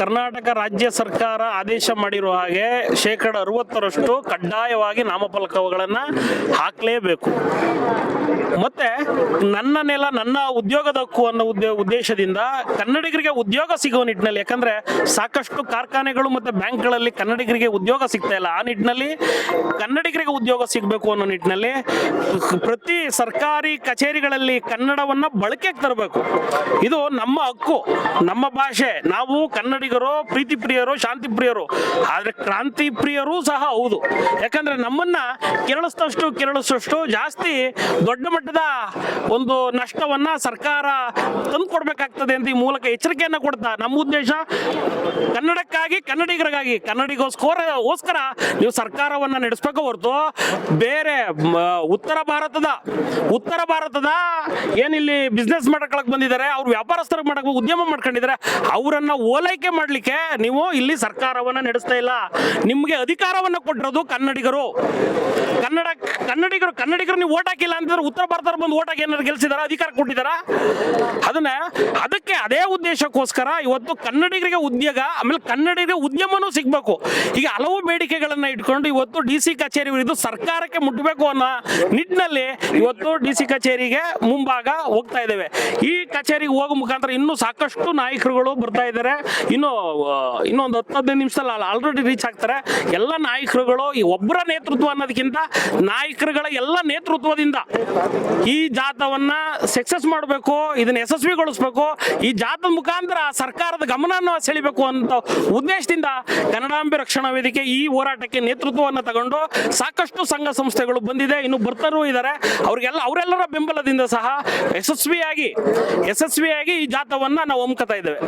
ಕರ್ನಾಟಕ ರಾಜ್ಯ ಸರ್ಕಾರ ಆದೇಶ ಮಾಡಿರುವ ಹಾಗೆ ಶೇಕಡ ಅರವತ್ತರಷ್ಟು ಕಡ್ಡಾಯವಾಗಿ ನಾಮಫಲಕಗಳನ್ನು ಹಾಕಲೇಬೇಕು. ಮತ್ತೆ ನನ್ನ ನೆಲ, ನನ್ನ ಉದ್ಯೋಗದ ಹಕ್ಕು ಅನ್ನೋ ಉದ್ಯೋಗ ಉದ್ದೇಶದಿಂದ ಕನ್ನಡಿಗರಿಗೆ ಉದ್ಯೋಗ ಸಿಗುವ ನಿಟ್ಟಿನಲ್ಲಿ, ಯಾಕಂದ್ರೆ ಸಾಕಷ್ಟು ಕಾರ್ಖಾನೆಗಳು ಮತ್ತೆ ಬ್ಯಾಂಕ್ಗಳಲ್ಲಿ ಕನ್ನಡಿಗರಿಗೆ ಉದ್ಯೋಗ ಸಿಗ್ತಾ ಇಲ್ಲ. ಆ ನಿಟ್ಟಿನಲ್ಲಿ ಕನ್ನಡಿಗರಿಗೆ ಉದ್ಯೋಗ ಸಿಗಬೇಕು ಅನ್ನೋ ನಿಟ್ಟಿನಲ್ಲಿ ಪ್ರತಿ ಸರ್ಕಾರಿ ಕಚೇರಿಗಳಲ್ಲಿ ಕನ್ನಡವನ್ನ ಬಳಕೆಗೆ ತರಬೇಕು. ಇದು ನಮ್ಮ ಹಕ್ಕು, ನಮ್ಮ ಭಾಷೆ. ನಾವು ಕನ್ನಡಿಗರು ಪ್ರೀತಿ ಪ್ರಿಯರು ಶಾಂತಿ ಪ್ರಿಯರು ಆದ್ರೆ ಕ್ರಾಂತಿ ಪ್ರಿಯರು ಸಹ ಹೌದು. ಯಾಕಂದ್ರೆ ನಮ್ಮನ್ನ ಕೆರಳಿಸಿದಷ್ಟು ಕೆರಳಿಸಷ್ಟು ಜಾಸ್ತಿ ದೊಡ್ಡ ಮಟ್ಟದ ಒಂದು ನಷ್ಟವನ್ನ ಸರ್ಕಾರ ತಂದು ಕೊಡ್ಬೇಕಾಗ್ತದೆ ಅಂತ ಈ ಮೂಲಕ ಎಚ್ಚರಿಕೆಯನ್ನ ಕೊಡ್ತಾ. ನಮ್ಮ ಉದ್ದೇಶ ಕನ್ನಡಕ್ಕಾಗಿ, ಕನ್ನಡಿಗರಿಗಾಗಿ, ಕನ್ನಡಿಗೋಸ್ಕರ, ಗೋಸ್ಕರ ನೀವು ಸರ್ಕಾರವನ್ನ ನಡೆಸಬೇಕು ಹೊರತು ಬೇರೆ ಉತ್ತರ ಭಾರತದ ಉತ್ತರ ಭಾರತದ ಏನಿಲ್ಲಿ ಬಿಸ್ನೆಸ್ ಮಾಡ್ಕೊಳಕ್ ಬಂದಿದ್ದಾರೆ, ಅವ್ರು ವ್ಯಾಪಾರಸ್ಥರಿಗೆ ಮಾಡಕ್ ಉದ್ಯಮ ಮಾಡ್ಕೊಂಡಿದ್ದಾರೆ, ಅವರನ್ನ ಓಲೈಕೆ ಮಾಡ್ಲಿಕ್ಕೆ ನೀವು ಇಲ್ಲಿ ಸರ್ಕಾರವನ್ನ ನಡೆಸ್ತಾ ಇಲ್ಲ. ನಿಮ್ಗೆ ಅಧಿಕಾರವನ್ನ ಕೊಟ್ಟಿರೋದು ಕನ್ನಡಿಗರು. ಕನ್ನಡ, ಕನ್ನಡಿಗರು ಕನ್ನಡಿಗರು ನೀವು ಓಟ್ ಹಾಕಿಲ್ಲ ಅಂತಂದ್ರೆ ಉತ್ತರ ಭಾರತದ ಬಂದು ಓಟ್ ಹಾಕಿ ಏನಾದ್ರು ಗೆಲ್ಸಿದಾರ? ಅಧಿಕಾರ ಕೊಟ್ಟಿದಾರ? ಅದನ್ನ, ಅದಕ್ಕೆ ಅದೇ ಉದ್ದೇಶಕ್ಕೋಸ್ಕರ ಇವತ್ತು ಕನ್ನಡಿಗರಿಗೆ ಉದ್ಯೋಗ, ಆಮೇಲೆ ಕನ್ನಡಿಗರಿಗೆ ಉದ್ಯಮನೂ ಸಿಗ್ಬೇಕು. ಈಗ ಹಲವು ಬೇಡಿಕೆಗಳನ್ನ ಇಟ್ಕೊಂಡು ಇವತ್ತು ಡಿ ಸಿ ಕಚೇರಿ ಇದು ಸರ್ಕಾರಕ್ಕೆ ಮುಟ್ಟಬೇಕು ಅನ್ನೋ ನಿಟ್ಟಿನಲ್ಲಿ ಇವತ್ತು ಡಿ ಸಿ ಕಚೇರಿಗೆ ಮುಂಭಾಗ ಹೋಗ್ತಾ ಇದ್ದೇವೆ. ಈ ಕಚೇರಿಗೆ ಹೋಗೋ ಮುಖಾಂತರ ಇನ್ನೂ ಸಾಕಷ್ಟು ನಾಯಕರುಗಳು ಬರ್ತಾ ಇದ್ದಾರೆ. ಇನ್ನು ಆ, ಇನ್ನೊಂದು ಹತ್ತು ಹದಿನೈದು ನಿಮಿಷದಲ್ಲಿ ಆಲ್ರೆಡಿ ರೀಚ್ ಆಗ್ತಾರೆ. ಎಲ್ಲ ನಾಯಕರುಗಳು ಈ ಒಬ್ಬರ ನೇತೃತ್ವ ಅನ್ನೋದಕ್ಕಿಂತ ನಾಯಕರುಗಳ ಎಲ್ಲ ನೇತೃತ್ವದಿಂದ ಈ ಜಾಥವನ್ನ ಸಕ್ಸಸ್ ಮಾಡಬೇಕು ಇದನ್ನ ಯಶಸ್ವಿಗೊಳಿಸಬೇಕು ಈ ಜಾಥದ ಮುಖಾಂತರ ಸರ್ಕಾರದ ಗಮನವನ್ನು ಸೆಳಿಬೇಕು ಅಂತ ಉದ್ದೇಶದಿಂದ ಕನ್ನಡಾಂಬೆ ರಕ್ಷಣಾ ವೇದಿಕೆ ಈ ಹೋರಾಟಕ್ಕೆ ನೇತೃತ್ವವನ್ನು ತಗೊಂಡು ಸಾಕಷ್ಟು ಸಂಘ ಸಂಸ್ಥೆಗಳು ಬಂದಿದೆ. ಇನ್ನು ಬರ್ತಾರೂ ಇದ್ದಾರೆ ಅವ್ರಿಗೆಲ್ಲ ಅವರೆಲ್ಲರ ಬೆಂಬಲದಿಂದ ಸಹ ಯಶಸ್ವಿಯಾಗಿ ಯಶಸ್ವಿಯಾಗಿ ಈ ಜಾಥವನ್ನ ನಾವು ಹಮ್ಮಿಕೊತಾ ಇದ್ದೇವೆ.